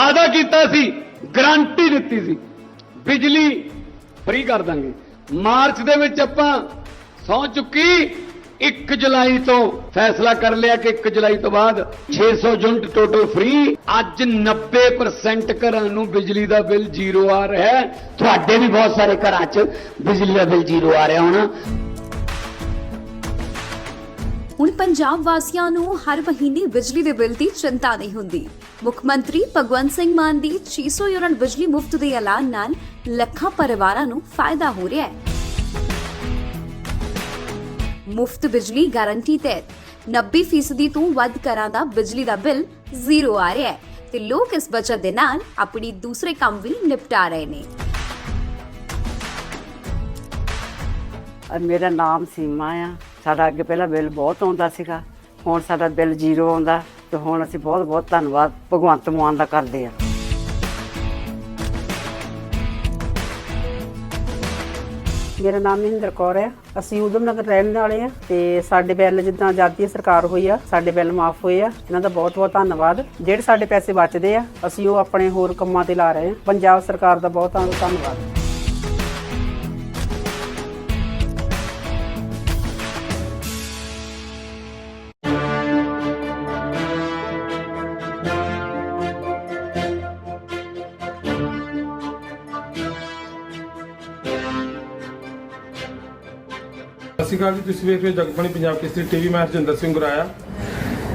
ਵਾਅਦਾ ਕੀਤਾ ਸੀ ਗਰੰਟੀ ਦਿੱਤੀ ਸੀ। ਬਿਜਲੀ ਫ੍ਰੀ ਕਰ ਦਾਂਗੇ। ਮਾਰਚ ਦੇ ਵਿੱਚ ਆਪਾਂ ਸੌ ਚੁੱਕੀ 1 ਜੁਲਾਈ ਤੋਂ ਫੈਸਲਾ ਕਰ ਲਿਆ ਕਿ 1 ਜੁਲਾਈ ਤੋਂ ਬਾਅਦ 600 ਯੂਨਿਟ ਟੋਟਲ ਫ੍ਰੀ ਅੱਜ 90% ਘਰਾਂ ਨੂੰ ਬਿਜਲੀ ਦਾ ਬਿੱਲ ਜ਼ੀਰੋ ਆ ਰਿਹਾ ਹੈ। ਤੁਹਾਡੇ ਵੀ ਬਹੁਤ ਸਾਰੇ ਘਰਾਂ 'ਚ ਬਿਜਲੀ ਦਾ ਬਿੱਲ ਜ਼ੀਰੋ ਆ ਰਿਹਾ ਹੋਣਾ। ਹੁਣ ਪੰਜਾਬ ਵਾਸੀਆਂ ਨੂੰ ਹਰ ਮਹੀਨੇ ਬਿਜਲੀ ਦੇ ਬਿੱਲ ਦੀ ਚਿੰਤਾ ਨਹੀਂ ਹੁੰਦੀ। ਮੁੱਖ ਮੰਤਰੀ ਭਗਵੰਤ ਸਿੰਘ ਮਾਨ ਦੀ 600 ਯੂਨਿਟ ਬਿਜਲੀ ਮੁਫਤ ਦੇ ਐਲਾਨ ਨਾਲ ਲੱਖਾਂ ਪਰਿਵਾਰਾਂ ਨੂੰ ਫਾਇਦਾ ਹੋ ਰਿਹਾ ਹੈ। ਮੁਫਤ ਬਿਜਲੀ ਗਾਰੰਟੀ ਤਹਿਤ 90% ਤੋਂ ਵੱਧ ਘਰਾਂ ਦਾ ਬਿਜਲੀ ਦਾ ਬਿੱਲ ਜ਼ੀਰੋ ਆ ਰਿਹਾ ਹੈ ਤੇ ਲੋਕ ਇਸ ਬਚਤ ਦੇ ਨਾਲ ਆਪਣੀ ਦੂਸਰੇ ਕੰਮ ਵੀ ਨਿਪਟਾ ਰਹੇ ਨੇ। ਮੇਰਾ ਨਾਮ ਸੀਮਾ ਆ। ਸਾਡਾ ਅੱਗੇ ਪਹਿਲਾਂ ਬਿੱਲ ਬਹੁਤ ਆਉਂਦਾ ਸੀਗਾ, ਹੁਣ ਸਾਡਾ ਬਿੱਲ ਜ਼ੀਰੋ ਆਉਂਦਾ ਤੇ ਹੁਣ ਅਸੀਂ ਬਹੁਤ ਬਹੁਤ ਧੰਨਵਾਦ, ਭਗਵੰਤ ਮਾਨ ਦਾ ਕਰਦੇ ਆ ਮੇਰਾ ਨਾਮ ਮਹਿੰਦਰ ਕੌਰ ਹੈ। ਅਸੀਂ ਉਦਮ ਨਗਰ ਰਹਿਣ ਵਾਲੇ ਆ ਤੇ ਸਾਡੇ ਬਿੱਲ ਜਿੱਦਾਂ ਆਜ਼ਾਦੀ ਸਰਕਾਰ ਹੋਈ ਆ, ਸਾਡੇ ਬਿੱਲ ਮਾਫ ਹੋਏ ਆ। ਇਹਨਾਂ ਦਾ ਬਹੁਤ ਬਹੁਤ ਧੰਨਵਾਦ। ਜਿਹੜੇ ਸਾਡੇ ਪੈਸੇ ਬਚਦੇ ਆ, ਅਸੀਂ ਉਹ ਆਪਣੇ ਹੋਰ ਕੰਮਾਂ ਤੇ ਲਾ ਰਹੇ ਹਾਂ। ਪੰਜਾਬ ਸਰਕਾਰ ਦਾ ਬਹੁਤ ਬਹੁਤ ਧੰਨਵਾਦ। ਸ਼੍ਰੀ ਅਕਾਲ ਜੀ, ਤੁਸੀਂ ਵੇਖ ਰਹੇ ਹੋ ਜਗਬਾਣੀ ਪੰਜਾਬ ਕੇਸਰੀ ਟੀਵੀ। ਮੈਂ ਹਰਜਿੰਦਰ ਸਿੰਘ ਗੁਰਾਇਆ।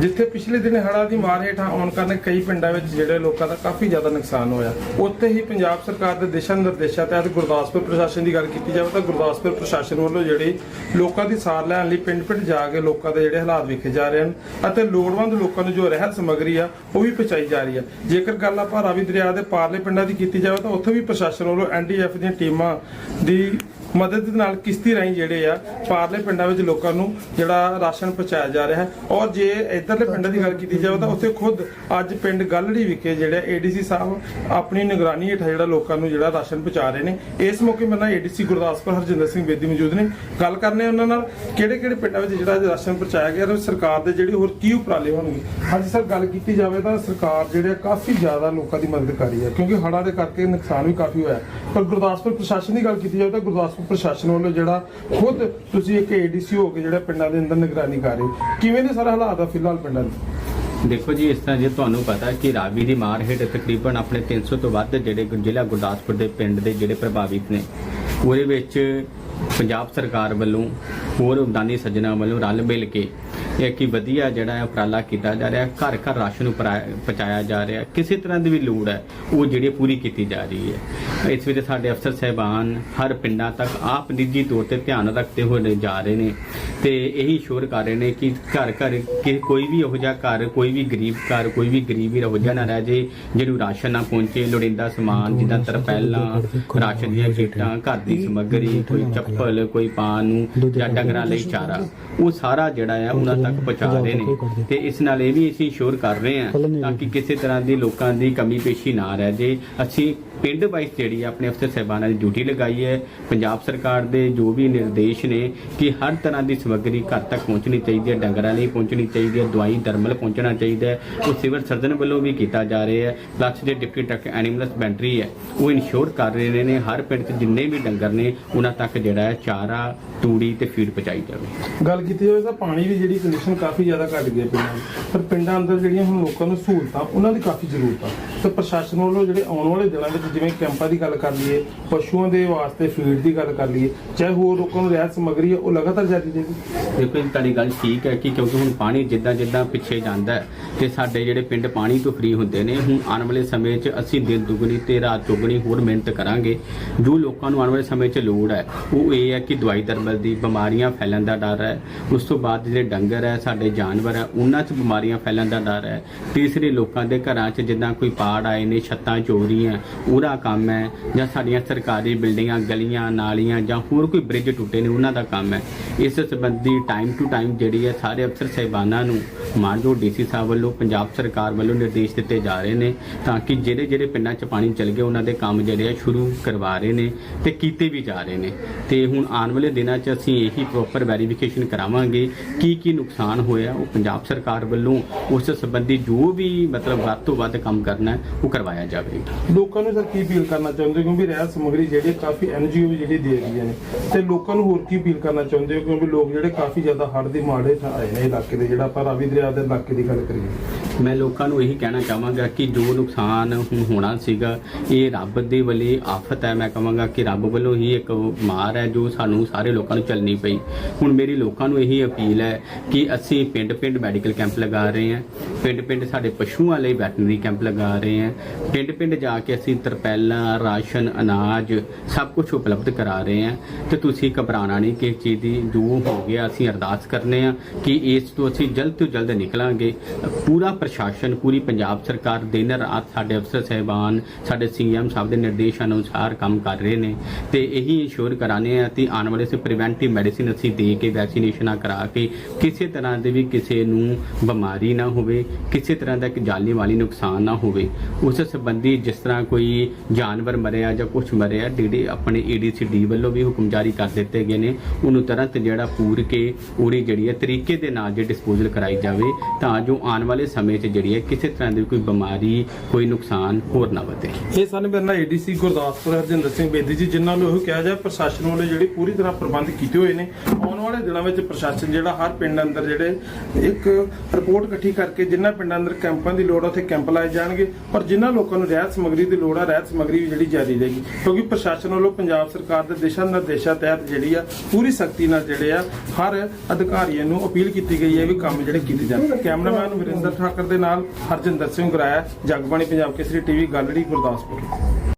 ਜਿੱਥੇ ਪਿਛਲੇ ਦਿਨ ਹੜ੍ਹਾਂ ਦੀ ਮਾਰ ਹੇਠਾਂ ਆਉਣ ਕਾਰਨ ਕਈ ਪਿੰਡਾਂ ਵਿੱਚ ਜਿਹੜੇ ਲੋਕਾਂ ਦਾ ਕਾਫੀ ਜ਼ਿਆਦਾ ਨੁਕਸਾਨ ਹੋਇਆ। ਉੱਥੇ ਹੀ ਪੰਜਾਬ ਸਰਕਾਰ ਦੇ ਦਿਸ਼ਾ ਨਿਰਦੇਸ਼ਾਂ ਤਹਿਤ ਗੁਰਦਾਸਪੁਰ ਪ੍ਰਸ਼ਾਸਨ ਦੀ ਗੱਲ ਕੀਤੀ ਜਾਵੇ ਤਾਂ ਗੁਰਦਾਸਪੁਰ ਪ੍ਰਸ਼ਾਸਨ ਵੱਲੋਂ ਜਿਹੜੀ ਲੋਕਾਂ ਦੀ ਸਾਰ ਲੈਣ ਲਈ ਪਿੰਡ-ਪਿੰਡ ਜਾ ਕੇ ਲੋਕਾਂ ਦੇ ਜਿਹੜੇ ਹਾਲਾਤ ਵੇਖੇ ਜਾ ਰਹੇ ਹਨ ਅਤੇ ਲੋੜਵੰਦ ਲੋਕਾਂ ਨੂੰ ਜੋ ਰਹਿਤ ਸਮੱਗਰੀ ਆ, ਉਹ ਵੀ ਪਹੁੰਚਾਈ ਜਾ ਰਹੀ ਹੈ ਜੇਕਰ ਗੱਲ ਆਪਾਂ ਰਾਵੀ ਦਰਿਆ ਦੇ ਪਾਰਲੇ ਪਿੰਡਾਂ ਦੀ ਕੀਤੀ ਜਾਵੇ ਤਾਂ ਉੱਥੇ ਵੀ ਪ੍ਰਸ਼ਾਸਨ ਵੱਲੋਂ ਐਨਡੀਐਫ ਦੀਆਂ ਟੀਮਾਂ ਦੀ ਮਦਦ ਦੇ ਨਾਲ ਕਿਸ਼ਤੀ ਰਾਹੀਂ ਜਿਹੜੇ ਆ ਪਾਰਲੇ ਪਿੰਡਾਂ ਵਿੱਚ ਲੋਕਾਂ ਨੂੰ ਜਿਹੜਾ ਰਾਸ਼ਨ ਪਹੁੰਚਾਇਆ ਜਾ ਰਿਹਾ ਹੈ। ਔਰ ਜੇ ਇਧਰਲੇ ਪਿੰਡਾਂ ਦੀ ਗੱਲ ਕੀਤੀ ਜਾਵੇ ਤਾਂ ਉੱਥੇ ਖੁਦ ਅੱਜ ਪਿੰਡ ਗੱਲੜੀ ਵਿਖੇ ਜਿਹੜੇ ਏਡੀਸੀ ਸਾਹਿਬ ਆਪਣੀ ਨਿਗਰਾਨੀ ਹੇਠ ਜਿਹੜਾ ਲੋਕਾਂ ਨੂੰ ਜਿਹੜਾ ਰਾਸ਼ਨ ਪਹੁੰਚਾ ਰਹੇ ਨੇ। ਇਸ ਮੌਕੇ ਮੇਰੇ ਨਾਲ ਏਡੀਸੀ ਗੁਰਦਾਸਪੁਰ ਹਰਜਿੰਦਰ ਸਿੰਘ ਬੇਦੀ ਮੌਜੂਦ ਨੇ। ਗੱਲ ਕਰਨੇ ਉਹਨਾਂ ਨਾਲ ਕਿਹੜੇ ਕਿਹੜੇ ਪਿੰਡਾਂ ਵਿੱਚ ਜਿਹੜਾ ਰਾਸ਼ਨ ਪਹੁੰਚਾਇਆ ਗਿਆ ਔਰ ਸਰਕਾਰ ਦੇ ਜਿਹੜੇ ਹੋਰ ਕੀ ਉਪਰਾਲੇ ਹੋਣਗੇ? ਹਾਂਜੀ ਸਰ, ਗੱਲ ਕੀਤੀ ਜਾਵੇ ਤਾਂ ਸਰਕਾਰ ਜਿਹੜੇ ਆ ਕਾਫੀ ਜ਼ਿਆਦਾ ਲੋਕਾਂ ਦੀ ਮਦਦ ਕਰ ਰਹੀ ਹੈ ਕਿਉਂਕਿ ਹੜ੍ਹਾਂ ਦੇ ਕਰਕੇ ਨੁਕਸਾਨ ਵੀ ਕਾਫੀ ਹੋਇਆ ਪਰ ਗੁਰਦਾਸਪੁਰ ਪ੍ਰਸ਼ਾਸਨ ਦੀ ਗੱਲ ਕੀਤੀ ਜਾਵੇ ਤਾਂ ਗੁਰਦਾਸਪੁਰ ਪ੍ਰਸ਼ਾਸਨ ਵੱਲੋਂ ਜਿਹੜਾ ਖੁਦ ਤੁਸੀਂ ਇੱਕ ਏਡੀਸੀ ਹੋ ਕੇ ਜਿਹੜਾ ਪਿੰਡਾਂ ਦੇ ਅੰਦਰ ਨਿਗਰਾਨੀ ਕਰ ਰਹੇ ਕਿਵੇਂ ਦੇ ਸਾਰਾ ਹਾਲਾਤ ਆ ਫਿਲਹਾਲ ਪਿੰਡਾਂ ਦੇ? ਦੇਖੋ ਜੀ, ਇਸ ਤਰ੍ਹਾਂ ਜੇ ਤੁਹਾਨੂੰ ਪਤਾ ਕਿ ਰਾਵੀ ਦੀ ਮਾਰ ਹੇਠ ਤਕਰੀਬਨ ਆਪਣੇ 300 ਤੋਂ ਵੱਧ ਜਿਹੜੇ ਜ਼ਿਲ੍ਹਾ ਗੁਰਦਾਸਪੁਰ ਦੇ ਪਿੰਡ ਦੇ ਜਿਹੜੇ ਪ੍ਰਭਾਵਿਤ ਨੇ, ਉਹਦੇ ਵਿੱਚ ਪੰਜਾਬ ਸਰਕਾਰ ਵੱਲੋਂ ਹੋਰ ਉਦਾਨੀ ਸੱਜਣਾ ਵੱਲੋਂ ਰਲ ਮਿਲ ਕੇ ਇਹ ਕਿ ਵਧੀਆ ਜਿਹੜਾ ਹੈ ਉਪਰਾਲਾ ਕੀਤਾ ਜਾ ਰਿਹਾ, ਘਰ ਘਰ ਰਾਸ਼ਨ ਉਪਰਾ- ਪਹੁੰਚਾਇਆ ਜਾ ਰਿਹਾ। ਕਿਸੇ ਤਰ੍ਹਾਂ ਦੀ ਵੀ ਲੋੜ ਹੈ, ਉਹ ਜਿਹੜੀ ਪੂਰੀ ਕੀਤੀ ਜਾ ਰਹੀ ਹੈ। ਇਸ ਵਿੱਚ ਸਾਡੇ ਅਫਸਰ ਸਹਿਬਾਨ ਹਰ ਪਿੰਡਾਂ ਤੱਕ ਆਪ ਨਿੱਜੀ ਤੌਰ ਤੇ ਧਿਆਨ ਰੱਖਦੇ ਹੋਏ ਜਾ ਰਹੇ ਨੇ। ਤੇ ਇਹੀ ਸ਼ੋਰ ਕਰ ਰਹੇ ਨੇ ਕਿ ਘਰ ਘਰ ਕਿ ਕੋਈ ਵੀ ਇਹੋ ਜਿਹਾ ਘਰ ਕੋਈ ਵੀ ਗਰੀਬ ਘਰ ਕੋਈ ਵੀ ਗਰੀਬ ਇਹੋ ਜਿਹਾ ਨਾ ਰਹਿ ਜੇ ਜਿਹਨੂੰ ਰਾਸ਼ਨ ਨਾ ਪਹੁੰਚੇ ਲੋੜੀਂਦਾ ਸਮਾਨ ਜਿੱਦਾਂ ਤਰਪੈਲਾਂ ਰਾਸ਼ਨ ਦੀਆਂ ਕਿੱਟਾਂ ਘਰ ਦੀ ਸਮੱਗਰੀ ਕੋਈ ਚੱਪਲ ਕੋਈ ਪਾਨ ਨੂੰ ਜਾਂ ਡੰਗਰਾਂ ਲਈ ਚਾਰਾ ਉਹ ਸਾਰਾ ਜਿਹੜਾ ਆ ਉਹਨਾਂ ਤੱਕ ਪਹੁੰਚਾ ਰਹੇ ਨੇ। ਤੇ ਇਸ ਨਾਲ ਇਹ ਵੀ ਅਸੀਂ ਸ਼ੋਰ ਕਰ ਰਹੇ ਹਾਂ ਤਾਂ ਕਿ ਕਿਸੇ ਤਰ੍ਹਾਂ ਦੀ ਲੋਕਾਂ ਦੀ ਕਮੀ ਪੇਸ਼ੀ ਨਾ ਰਹਿ ਜੇ। ਅਸੀਂ ਪਿੰਡ ਵਾਈਜ਼ ਜਿਹੜੀ ਆ, ਆਪਣੇ ਅਫਸਰ ਸਹਿਬਾਨਾਂ ਦੀ ਡਿਊਟੀ ਲਗਾਈ ਹੈ। ਪੰਜਾਬ ਸਰਕਾਰ ਦੇ ਜੋ ਵੀ ਨਿਰਦੇਸ਼ ਨੇ ਕਿ ਹਰ ਤਰ੍ਹਾਂ ਦੀ ਸਮੱਗਰੀ ਘਰ ਤੱਕ ਪਹੁੰਚਣੀ ਚਾਹੀਦੀ ਹੈ, ਡੰਗਰਾਂ ਲਈ ਪਹੁੰਚਣੀ ਚਾਹੀਦੀ ਹੈ, ਦਵਾਈ ਦਰਮਲ ਪਹੁੰਚਣਾ ਚਾਹੀਦਾ ਹੈ। ਉਹ ਸਿਵਲ ਸਰਜਨ ਵੱਲੋਂ ਵੀ ਕੀਤਾ ਜਾ ਰਿਹਾ ਹੈ। ਪਲੱਸ ਜਿਹੜੇ ਡਿਪਟੀ ਟਰੱਕ ਐਨੀਮਲ ਹਸਬੈਂਡਰੀ ਹੈ, ਉਹ ਇਨਸ਼ੋਰ ਕਰ ਰਹੇ ਨੇ। ਹਰ ਪਿੰਡ 'ਚ ਜਿੰਨੇ ਵੀ ਡੰਗਰ ਨੇ, ਉਹਨਾਂ ਤੱਕ ਜਿਹੜਾ ਹੈ ਚਾਰਾ, ਤੂੜੀ ਤੇ ਫੀਡ ਪਹੁੰਚਾਈ ਜਾਵੇ। ਗੱਲ ਕੀਤੀ ਜਾਵੇ ਤਾਂ ਪਾਣੀ ਦੀ ਜਿਹੜੀ ਕੰਡੀਸ਼ਨ ਕਾਫੀ ਜ਼ਿਆਦਾ ਘਟ ਗਈ ਹੈ ਪਿੰਡਾਂ ਪਰ ਪਿੰਡਾਂ ਅੰਦਰ ਜਿਹੜੀਆਂ ਹੁਣ ਲੋਕਾਂ ਨੂੰ ਸਹੂਲਤਾਂ, ਉਹਨਾਂ ਦੀ ਕਾਫੀ ਜ਼ਰੂਰਤ ਆ। ਤੇ ਪ੍ਰਸ਼ਾਸਨ ਵੱਲੋਂ ਜਿਹੜੇ ਆਉਣ ਵਾਲੇ ਦਿਨਾਂ ਵਿੱਚ ਜਿਵੇਂ ਕੈਂਪਾਂ ਦੀ ਗੱਲ ਕਰ ਲਈਏ, ਪਸ਼ੂਆਂ ਦੇ ਵਾਸਤੇ ਫੀਡ ਦੀ ਗੱਲ ਕਰ ਲਈਏ, ਚਾਹੇ ਹੋਰ ਲੋਕਾਂ ਨੂੰ ਰਹਿਤ ਸਮੱਗਰੀ ਹੈ ਉਹ ਲਗਾਤਾਰ ਜਾਰੀ ਰਹੇਗੀ। ਦੇਖੋ ਜੀ, ਤੁਹਾਡੀ ਗੱਲ ਠੀਕ ਹੈ ਕਿ ਕਿਉਂਕਿ ਹੁਣ ਪਾਣੀ ਜਿੱਦਾਂ ਜਿੱਦਾਂ ਪਿੱਛੇ ਜਾਂਦਾ ਹੈ ਤੇ ਸਾਡੇ ਜਿਹੜੇ ਪਿੰਡ ਪਾਣੀ ਤੋਂ ਫ੍ਰੀ ਹੁੰਦੇ ਨੇ, ਹੁਣ ਆਉਣ ਵਾਲੇ ਸਮੇਂ 'ਚ ਅਸੀਂ ਦਿਨ ਦੁਗਣੀ ਤੇ ਰਾਤ ਚੌਗਣੀ ਹੋਰ ਮਿਹਨਤ ਕਰਾਂਗੇ। ਜੋ ਲੋਕਾਂ ਨੂੰ ਆਉਣ ਵਾਲੇ ਸਮੇਂ 'ਚ ਲੋੜ ਹੈ, ਉਹ ਇਹ ਹੈ ਕਿ ਦਵਾਈ ਦਰਮਲ ਦੀ ਬਿਮਾਰੀਆਂ ਫੈਲਣ ਦਾ ਡਰ ਹੈ, ਉਸ ਤੋਂ ਬਾਅਦ ਜਿਹੜੇ ਡੰਗਰ ਹੈ, ਸਾਡੇ ਜਾਨਵਰ ਹੈ, ਉਹਨਾਂ 'ਚ ਬਿਮਾਰੀਆਂ ਫੈਲਣ ਦਾ ਡਰ ਹੈ। ਤੀਸਰੇ ਲੋਕਾਂ ਦੇ ਘਰਾਂ 'ਚ ਜਿੱਦਾਂ ਕੋਈ ਪਾ ਪਾੜ ਆਏ ਨੇ, ਛੱਤਾਂ ਚੋਰੀਆਂ ਉਹਦਾ ਕੰਮ ਹੈ, ਜਾਂ ਸਾਡੀਆਂ ਸਰਕਾਰੀ ਬਿਲਡਿੰਗਾਂ ਗਲੀਆਂ, ਨਾਲੀਆਂ, ਜਾਂ ਹੋਰ ਕੋਈ ਬ੍ਰਿਜ ਟੁੱਟੇ ਨੇ, ਉਹਨਾਂ ਦਾ ਕੰਮ ਹੈ। ਇਸ ਸੰਬੰਧੀ ਟਾਈਮ ਟੂ ਟਾਈਮ ਜਿਹੜੀ ਹੈ, ਸਾਰੇ ਅਫਸਰ ਸਹਿਬਾਨਾਂ ਨੂੰ, ਮਾਨਯੋਗ ਡੀਸੀ ਸਾਹਿਬ ਵੱਲੋਂ, ਪੰਜਾਬ ਸਰਕਾਰ ਵੱਲੋਂ ਨਿਰਦੇਸ਼ ਦਿੱਤੇ ਜਾ ਰਹੇ ਨੇ, ਤਾਂ ਕਿ ਜਿਹੜੇ ਜਿਹੜੇ ਪਿੰਡਾਂ 'ਚ ਪਾਣੀ ਚਲ ਗਿਆ, ਉਹਨਾਂ ਦੇ ਕੰਮ ਜਿਹੜੇ ਆ, ਸ਼ੁਰੂ ਕਰਵਾ ਰਹੇ ਨੇ ਤੇ ਕੀਤੇ ਵੀ ਜਾ ਰਹੇ ਨੇ। ਤੇ ਹੁਣ ਆਉਣ ਵਾਲੇ ਦਿਨਾਂ 'ਚ ਅਸੀਂ ਇਹੀ ਪ੍ਰੋਪਰ ਵੈਰੀਫਿਕੇਸ਼ਨ ਕਰਾਵਾਂਗੇ, ਕੀ ਕੀ ਨੁਕਸਾਨ ਹੋਇਆ, ਉਹ ਪੰਜਾਬ ਸਰਕਾਰ ਵੱਲੋਂ ਉਸ ਸੰਬੰਧੀ ਜੋ ਵੀ ਮਤਲਬ ਵੱਧ ਤੋਂ ਵੱਧ ਕੰਮ ਕਰਨਾ ਹੈ ਉਹ ਕਰਵਾਇਆ ਜਾਵੇਗਾ। ਲੋਕਾਂ ਨੂੰ ਸਰ ਕੀ ਅਪੀਲ ਕਰਨਾ ਚਾਹੁੰਦੇ ਹੋ? ਕਿਉਂਕਿ ਰਹਿਤ ਸਮਗਰੀ ਜਿਹੜੀ ਕਾਫੀ ਐਨਜੀਓ ਜਿਹੜੀ ਦੇ ਰਹੀਆਂ ਨੇ, ਤੇ ਲੋਕਾਂ ਨੂੰ ਹੋਰ ਕੀ ਅਪੀਲ ਕਰਨਾ ਚਾਹੁੰਦੇ ਹੋ? ਕਿਉਂਕਿ ਲੋਕ ਜਿਹੜੇ ਕਾਫੀ ਜ਼ਿਆਦਾ ਹੜ੍ਹ ਦੇ ਮਾੜੇ ਹੇਠਾਂ ਆਏ ਨੇ ਇਲਾਕੇ ਦੇ, ਜਿਹੜਾ ਆਪਾਂ ਰਾਵੀ ਦਰਿਆ ਦੇ ਇਲਾਕੇ ਦੀ ਗੱਲ ਕਰੀਏ। ਮੈਂ ਲੋਕਾਂ ਨੂੰ ਇਹੀ ਕਹਿਣਾ ਚਾਹਾਂਗਾ ਕਿ ਜੋ ਨੁਕਸਾਨ ਹੁਣ ਹੋਣਾ ਸੀਗਾ, ਇਹ ਰੱਬ ਦੇ ਵੱਲੇ ਆਫਤ ਹੈ। ਮੈਂ ਕਹਾਂਗਾ ਕਿ ਰੱਬ ਵੱਲੋਂ ਹੀ ਇੱਕ ਮਾਰ ਹੈ ਜੋ ਸਾਨੂੰ ਸਾਰੇ ਲੋਕਾਂ ਨੂੰ ਚੱਲਣੀ ਪਈ। ਹੁਣ ਮੇਰੀ ਲੋਕਾਂ ਨੂੰ ਇਹੀ ਅਪੀਲ ਹੈ ਕਿ ਅਸੀਂ ਪਿੰਡ-ਪਿੰਡ ਮੈਡੀਕਲ ਕੈਂਪ ਲਗਾ ਰਹੇ ਹਾਂ। ਪਿੰਡ-ਪਿੰਡ ਸਾਡੇ ਪਸ਼ੂਆਂ ਲਈ ਵੈਟਰਨਰੀ ਕੈਂਪ ਲਗਾ ਰਹੇ ਹਾਂ। ਪਿੰਡ-ਪਿੰਡ ਜਾ ਕੇ ਅਸੀਂ ਤਰਪੈਲਾਂ, ਰਾਸ਼ਨ, ਅਨਾਜ ਸਭ ਕੁਝ ਉਪਲਬਧ ਕਰਾ ਰਹੇ ਹਾਂ। ਤੇ ਤੁਸੀਂ ਘਬਰਾਣਾ ਨਹੀਂ ਕਿਸੇ ਚੀਜ਼ ਦੀ। ਜੋ ਹੋ ਗਿਆ ਅਸੀਂ ਅਰਦਾਸ ਕਰਨੇ ਆ ਕਿ ਇਸ ਤੋਂ ਅਸੀਂ ਜਲਦ ਤੋਂ ਜਲਦ ਨਿਕਲਾਂਗੇ। ਪੂਰਾ ਪ੍ਰਸ਼ਾਸਨ ਪੂਰੀ ਪੰਜਾਬ ਸਰਕਾਰ ਦਿਨ ਰਾਤ ਸਾਡੇ ਅਫਸਰ ਸਹਿਬਾਨ, ਸਾਡੇ ਸੀਐਮ ਸਾਹਿਬ ਦੇ ਨਿਰਦੇਸ਼ ਅਨੁਸਾਰ ਕੰਮ ਕਰ ਰਹੇ ਨੇ ਤੇ ਇਹੀ ਇਨਸ਼ੋਰ ਕਰਾਣੇ ਆ ਕਿ ਆਉਣ ਵਾਲੇ ਸੇ ਪ੍ਰੀਵੈਂਟਿਵ ਮੈਡੀਸਿਨ ਅਸੀਂ ਦੇ ਕੇ ਵੈਕਸੀਨੇਸ਼ਨਾਂ ਕਰਾ ਕੇ ਕਿਸੇ ਤਰ੍ਹਾਂ ਦੇ ਵੀ ਕਿਸੇ ਨੂੰ ਬਿਮਾਰੀ ਨਾ ਹੋਵੇ, ਕਿਸੇ ਤਰ੍ਹਾਂ ਦਾ ਇੱਕ ਜਾਨੀ ਵਾਲੀ ਨੁਕਸਾਨ ਨਾ ਹੋਵੇ। ਉਸ ਸੰਬੰਧੀ ਜਿਸ ਤਰ੍ਹਾਂ ਕੋਈ ਜਾਨਵਰ ਮਰਿਆ ਜਾਂ ਕੁਝ ਮਰਿਆ ਡੀਡੀ ਆਪਣੇ ਏਡੀਸੀਡੀ ਵੱਲੋਂ ਵੀ ਹੁਕਮ ਜਾਰੀ ਕਰ ਦਿੱਤੇ ਗਏ ਨੇ, ਉਹਨੂੰ ਤੁਰੰਤ ਜਿਹੜਾ ਪੂਰ ਕੇ, ਉਹਦੀ ਜਿਹੜੀ ਹੈ ਤਰੀਕੇ ਦੇ ਨਾਲ ਜੇ ਡਿਸਪੋਜ਼ਲ ਕਰਾਈ ਜਾਵੇ, ਤਾਂ ਜੋ ਆਉਣ ਵਾਲੇ ਸਮੇਂ 'ਚ ਜਿਹੜੀ ਹੈ ਕਿਸੇ ਤਰ੍ਹਾਂ ਦੀ ਕੋਈ ਬਿਮਾਰੀ, ਕੋਈ ਨੁਕਸਾਨ ਹੋਰ ਨਾ ਵਧੇ। ਇਹ ਸਨ ਮੇਰੇ ਨਾਲ ਏਡੀਸੀ ਗੁਰਦਾਸਪੁਰ ਹਰਜਿੰਦਰ ਸਿੰਘ ਬੇਦੀ ਜੀ, ਜਿਨ੍ਹਾਂ ਨੂੰ ਇਹ ਕਿਹਾ ਜਾ ਪ੍ਰਸ਼ਾਸਨ ਵੱਲੋਂ ਜਿਹੜੀ ਪੂਰੀ ਤਰ੍ਹਾਂ ਪ੍ਰਬੰਧ ਕੀਤੇ ਹੋਏ ਨੇ, ਆਉਣ ਵਾਲੇ ਦਿਨਾਂ ਵਿੱਚ ਪ੍ਰਸ਼ਾਸਨ ਜਿਹੜਾ ਹਰ ਪਿੰਡ ਅੰਦਰ ਜਿਹੜੇ ਇੱਕ ਰਿਪੋਰਟ ਇਕੱਠੀ ਕਰਕੇ ਜਿਨ੍ਹਾਂ ਪਿੰਡਾਂ ਅੰਦਰ ਕੈਂਪਾਂ ਦੀ ਲੋੜ ਆ ਕੈਂਪ ਲਾਏ ਜਾਣਗੇ। ਪਰ ਜਿਨ੍ਹਾਂ ਲੋਕਾਂ ਨੂੰ ਰਹਿਤ ਸਮਗਰੀ ਦੀ ਲੋੜ ਆ, ਰਹਿਤ ਸਮਗਰੀ ਵੀ ਜਿਹੜੀ ਜਾਰੀ ਰਹੇਗੀ। ਕਿਉਂਕਿ ਪ੍ਰਸ਼ਾਸਨ ਵੱਲੋਂ ਪੰਜਾਬ ਸਰਕਾਰ ਦੇ ਦਿਸ਼ਾ ਨਿਰਦੇਸ਼ਾਂ ਤਹਿਤ ਜਿਹੜੀ ਆ, ਪੂਰੀ ਸਖਤੀ ਨਾਲ ਜਿਹੜੇ ਆ, ਹਰ ਅਧਿਕਾਰੀਆਂ ਨੂੰ ਅਪੀਲ ਕੀਤੀ ਗਈ ਹੈ ਵੀ ਕੰਮ ਜਿਹੜੇ ਕੀਤੇ ਜਾਣ। ਕੈਮਰਾਮੈਨ ਵਰਿੰਦਰ ਠਾਕਰ ਦੇ ਨਾਲ ਹਰਜਿੰਦਰ ਸਿੰਘ ਗੁਰਾਇਆ, ਜਗਬਾਣੀ ਪੰਜਾਬ ਕੇਸਰੀ ਟੀਵੀ ਗੈਲਰੀ ਗੁਰਦਾਸਪੁਰ।